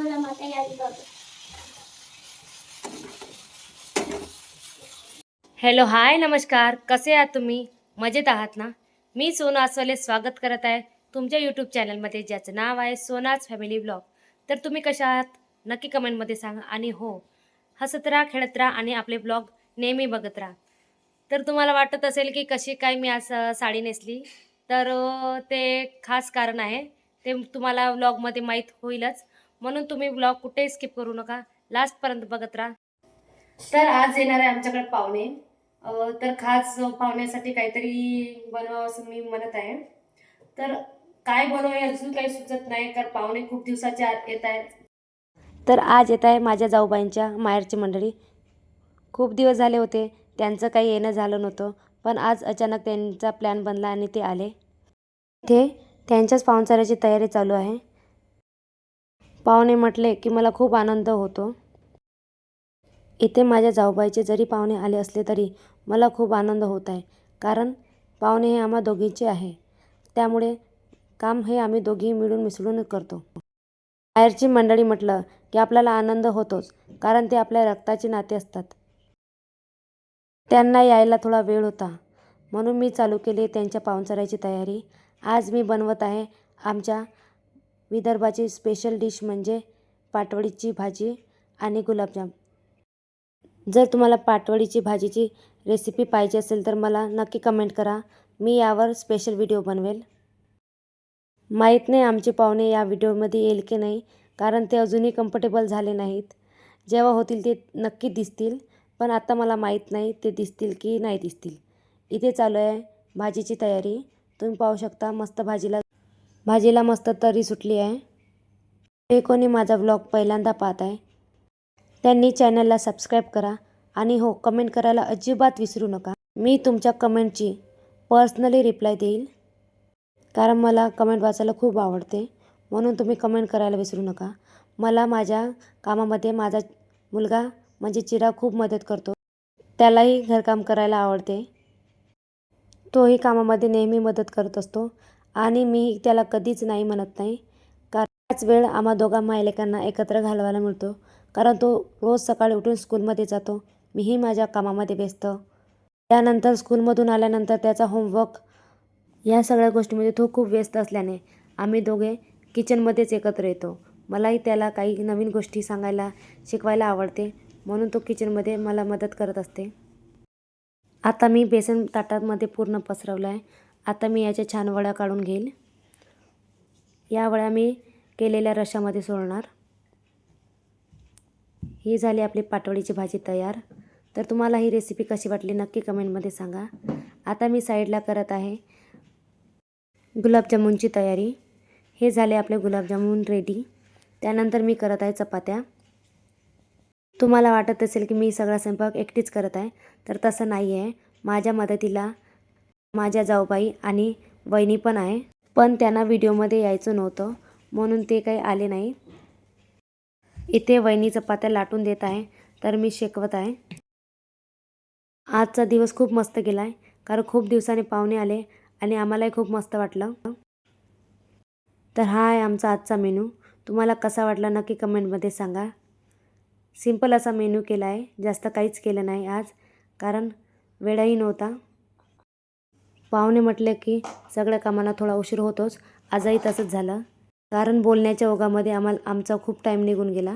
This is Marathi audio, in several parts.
मला माता यावी बाबा हॅलो हाय नमस्कार. कसे आहात तुम्ही? मजेत आहात ना? मी सोना अस्वले स्वागत करत आहे तुमच्या यूट्यूब चॅनलमध्ये ज्याचं नाव आहे सोनाज फॅमिली ब्लॉग तर तुम्ही कशा आहात? नक्की कमेंटमध्ये सांगा. आणि हो हसत राहा खेळत राहा आणि आपले ब्लॉग नेहमी बघत राहा. तर तुम्हाला वाटत असेल की कशी काय मी आज साडी नेसली? तर ते खास कारण आहे. ते तुम्हाला व्लॉगमध्ये माहीत होईलच. म्हणून तुम्ही ब्लॉग कुठेही स्किप करू नका. लास्टपर्यंत बघत राहा. तर आज येणार आहे आमच्याकडे पाहुणे. तर खास पाहुण्यासाठी काहीतरी बनवावं असं मी म्हणत आहे. तर काय बनवावे अजून काही सुचत नाही कारण पाहुणे खूप दिवसाच्या आत येत आहेत. तर आज येत आहे माझ्या जाऊबाईंच्या माहेरची मंडळी. खूप दिवस झाले होते त्यांचं काही येणं झालं नव्हतं पण आज अचानक त्यांचा प्लॅन बनला आणि ते आले. इथे त्यांच्याच पाहुणचाराची तयारी चालू आहे. पाहुणे म्हटले की मला खूप आनंद होतो. इथे माझ्या जाऊबाईचे जरी पाहुणे आले असले तरी मला खूप आनंद होत आहे कारण पाहुणे हे आम्हा दोघींचे आहे. त्यामुळे काम हे आम्ही दोघी मिळून मिसळून करतो. बाहेरची मंडळी म्हटलं की आपल्याला आनंद होतोच कारण ते आपल्या रक्ताचे नाते असतात. त्यांना यायला थोडा वेळ होता. म्हणून मी चालू केली त्यांच्या पाहुणचाराची तयारी. आज मी बनवत आहे आमच्या विदर्भाची स्पेशल डिश म्हणजे पाटवडीची भाजी आणि गुलाबजाम. जर तुम्हाला पाटवडीची भाजीची रेसिपी पाहिजे असेल तर मला नक्की कमेंट करा. मी यावर स्पेशल व्हिडिओ बनवेल. माहीत नाही आमचे पाहुणे या व्हिडिओमध्ये येईल की नाही कारण ते अजूनही कम्फर्टेबल झाले नाहीत. जेव्हा होतील ते नक्की दिसतील पण आता मला माहीत नाही ते दिसतील की नाही दिसतील. इथे चालू आहे भाजीची तयारी. तुम्ही पाहू शकता मस्त भाजीला भाजीला मस्त तरी सुटली आहे. जे कोणी माझा ब्लॉग पहिल्यांदा पाहत आहे. त्यांनी चॅनलला सबस्क्राईब करा आणि हो कमेंट करायला अजिबात विसरू नका. मी तुमच्या कमेंटची पर्सनली रिप्लाय देईल. कारण मला कमेंट वाचायला खूप आवडते. म्हणून तुम्ही कमेंट करायला विसरू नका. मला माझ्या कामामध्ये माझा मुलगा म्हणजे चिरा खूप मदत करतो. त्यालाही घरकाम करायला आवडते. तोही कामामध्ये नेहमी मदत करत असतो. आणि मी त्याला कधीच नाही म्हणत नाही. कारण त्याच वेळ आम्हा दोघा मायलेकांना एकत्र घालवायला मिळतो. कारण तो रोज सकाळी उठून स्कूलमध्ये जातो. मीही माझ्या कामामध्ये व्यस्त. त्यानंतर स्कूलमधून आल्यानंतर त्याचा होमवर्क या सगळ्या गोष्टीमध्ये तो खूप व्यस्त असल्याने आम्ही दोघे किचनमध्येच एकत्र येतो. मलाही त्याला काही नवीन गोष्टी सांगायला शिकवायला आवडते. म्हणून तो किचनमध्ये मला मदत करत असते. आता मी बेसन ताटामध्ये पूर्ण पसरवलं आहे. आता मी याच्या छान वड्या काढून घेईल या वड्या मी केलेल्या रशामध्ये सोडणार. ही झाली आपली पाटवडीची भाजी तयार. तर तुम्हाला ही रेसिपी कशी वाटली नक्की कमेंटमध्ये सांगा. आता मी साईडला करत आहे गुलाबजामुनची तयारी. हे झाले आपले गुलाबजामुन रेडी त्यानंतर मी करत आहे चपात्या. तुम्हाला वाटत असेल की मी सगळा स्वयंपाक एकटीच करत आहे तर तसं नाही आहे माझ्या मदतीला माझ्या जाऊबाई आणि वहिनी पण आहे. पण त्यांना व्हिडिओमध्ये यायचं नव्हतं म्हणून ते काही आले नाही. इथे वहिनी चपात्या लाटून देत आहे तर मी शेकवत आहे. आजचा दिवस खूप मस्त गेला आहे कारण खूप दिवसांनी पाहुणे आले आणि आम्हालाही खूप मस्त वाटलं. तर हा आहे आमचा आजचा मेनू. तुम्हाला कसा वाटला नक्की कमेंटमध्ये सांगा. सिंपल असा मेनू केला आहे जास्त काहीच केलं नाही आज कारण वेळही नव्हता. पाहुणे म्हटले की सगळ्या कामाला थोडा उशीर होतोच. आजही तसंच झालं. कारण बोलण्याच्या ओघामध्ये आम्हाला आमचा खूप टाईम निघून गेला.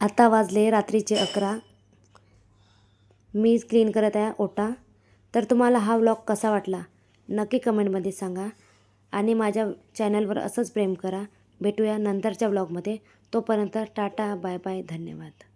आता वाजले रात्रीचे अकरा. मी क्लीन करत आहे ओटा. तर तुम्हाला हा व्लॉग कसा वाटला? नक्की कमेंटमध्ये सांगा. आणि माझ्या चॅनलवर असंच प्रेम करा. भेटूया नंतरच्या व्लॉगमध्ये तोपर्यंत टाटा बाय बाय धन्यवाद.